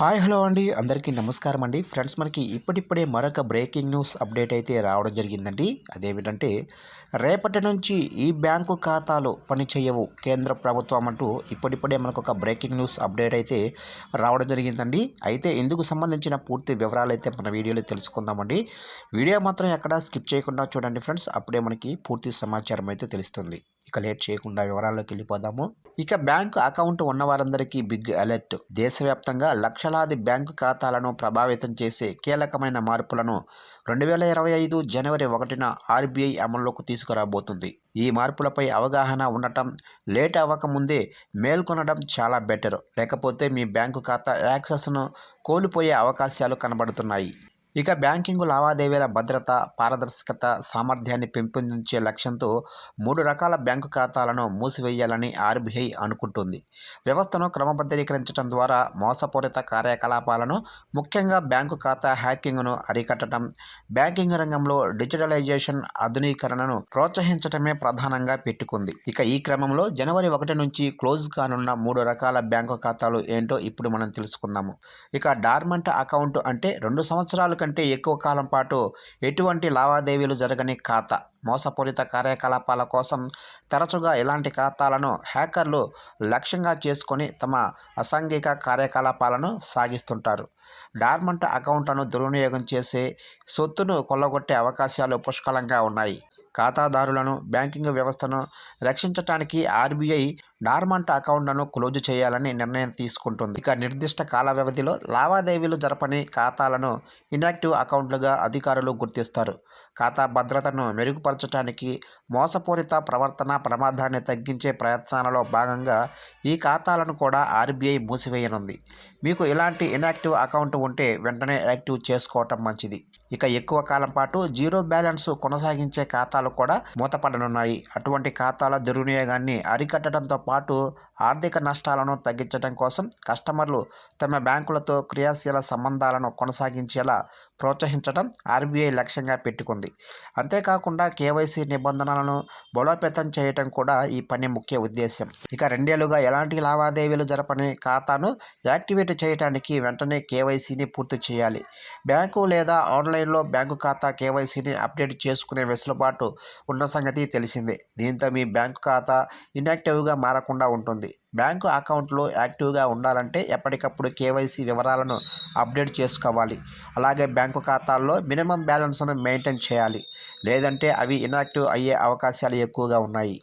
Hi hello అండి. అందరికీ నమస్కారం అండి. ఫ్రెండ్స్ మనకి ఇప్పటిప్పుడే మరొక బ్రేకింగ్ న్యూస్ అప్డేట్ అయితే రావడం జరిగిందండి. అదేమిటంటే రేపటి నుంచి ఈ బ్యాంకు ఖాతాలు పనిచేయవు కేంద్ర ప్రభుత్వం అంటూ ఇప్పటిప్పుడే మనకు ఒక బ్రేకింగ్ న్యూస్ అప్డేట్ అయితే రావడం జరిగిందండి. అయితే ఇందుకు సంబంధించిన పూర్తి వివరాలు అయితే మన వీడియోలో తెలుసుకుందామండి. వీడియో మాత్రం ఎక్కడా స్కిప్ చేయకుండా చూడండి ఫ్రెండ్స్. అప్పుడే మనకి పూర్తి సమాచారం అయితే తెలుస్తుంది. ఇక లేట్ చేయకుండా వివరాల్లోకి వెళ్ళిపోదాము ఇక బ్యాంకు అకౌంట్ ఉన్న వారందరికీ బిగ్ అలర్ట్. దేశవ్యాప్తంగా లక్షలాది బ్యాంకు ఖాతాలను ప్రభావితం చేసే కీలకమైన మార్పులను రెండు వేల ఇరవై ఐదు జనవరి ఒకటిన ఆర్బీఐ అమల్లోకి తీసుకురాబోతుంది. ఈ మార్పులపై అవగాహన ఉండటం లేట్ అవ్వకముందే మేల్కొనడం చాలా బెటర్. లేకపోతే మీ బ్యాంకు ఖాతా యాక్సెస్ను కోల్పోయే అవకాశాలు కనబడుతున్నాయి. ఇక బ్యాంకింగ్ లావాదేవీల భద్రత పారదర్శకత సామర్థ్యాన్ని పెంపొందించే లక్ష్యంతో మూడు రకాల బ్యాంకు ఖాతాలను మూసివేయాలని ఆర్బీఐ అనుకుంటుంది. వ్యవస్థను క్రమబద్ధీకరించడం ద్వారా మోసపూరిత కార్యకలాపాలను ముఖ్యంగా బ్యాంకు ఖాతా హ్యాకింగ్ను అరికట్టడం బ్యాంకింగ్ రంగంలో డిజిటలైజేషన్ ఆధునీకరణను ప్రోత్సహించడమే ప్రధానంగా పెట్టుకుంది. ఇక ఈ క్రమంలో జనవరి ఒకటి నుంచి క్లోజ్ కానున్న మూడు రకాల బ్యాంకు ఖాతాలు ఏంటో ఇప్పుడు మనం తెలుసుకుందాము. ఇక డార్మెంట్ అకౌంట్ అంటే రెండు సంవత్సరాలు కంటే ఎక్కువ కాలం పాటు ఎటువంటి లావాదేవీలు జరగని ఖాతా మోసపూరిత కార్యకలాపాల కోసం తరచుగా ఇలాంటి ఖాతాలను హ్యాకర్లు లక్ష్యంగా చేసుకొని తమ అసాంఘిక కార్యకలాపాలను సాగిస్తుంటారు. డార్మంట్ అకౌంట్లను దుర్వినియోగం చేసే సొత్తును కొల్లగొట్టే అవకాశాలు పుష్కలంగా ఉన్నాయి. ఖాతాదారులను బ్యాంకింగ్ వ్యవస్థను రక్షించటానికి ఆర్బీఐ డార్మంట్ అకౌంట్లను క్లోజ్ చేయాలని నిర్ణయం తీసుకుంటుంది. ఇక నిర్దిష్ట కాల వ్యవధిలో లావాదేవీలు జరపని ఖాతాలను ఇన్యాక్టివ్ అకౌంట్లుగా అధికారులు గుర్తిస్తారు. ఖాతా భద్రతను మెరుగుపరచడానికి మోసపూరిత ప్రవర్తన ప్రమాదాన్ని తగ్గించే ప్రయత్నాలలో భాగంగా ఈ ఖాతాలను కూడా ఆర్బీఐ మూసివేయనుంది. మీకు ఇలాంటి ఇన్యాక్టివ్ అకౌంట్ ఉంటే వెంటనే యాక్టివ్ చేసుకోవటం మంచిది. ఇక ఎక్కువ కాలం పాటు జీరో బ్యాలెన్స్ కొనసాగించే ఖాతాలు కూడా మూతపడనున్నాయి. అటువంటి ఖాతాల దుర్వినియోగాన్ని అరికట్టడంతో పాటు ఆర్థిక నష్టాలను తగ్గించడం కోసం కస్టమర్లు తమ బ్యాంకులతో క్రియాశీల సంబంధాలను కొనసాగించేలా ప్రోత్సహించడం ఆర్బీఐ లక్ష్యంగా పెట్టుకుంది. అంతేకాకుండా కేవైసీ నిబంధనలను బలోపేతం చేయటం కూడా ఈ పని ముఖ్య ఉద్దేశం ఇక రెండేళ్ళుగా ఎలాంటి లావాదేవీలు జరపని ఖాతాను యాక్టివేట్ చేయడానికి వెంటనే కేవైసీని పూర్తి చేయాలి. బ్యాంకు లేదా ఆన్లైన్లో బ్యాంకు ఖాతా కేవైసీని అప్డేట్ చేసుకునే వెసులుబాటు ఉన్న సంగతి తెలిసిందే. దీంతో మీ బ్యాంకు ఖాతా ఇన్యాక్టివ్గా మారకుండా ఉంటుంది. బ్యాంకు అకౌంట్లో యాక్టివ్గా ఉండాలంటే ఎప్పటికప్పుడు కేవైసీ వివరాలను అప్డేట్ చేసుకోవాలి. అలాగే బ్యాంకు ఖాతాల్లో మినిమం బ్యాలెన్స్ను మెయింటైన్ చేయాలి. లేదంటే అవి ఇన్యాక్టివ్ అయ్యే అవకాశాలు ఎక్కువగా ఉన్నాయి.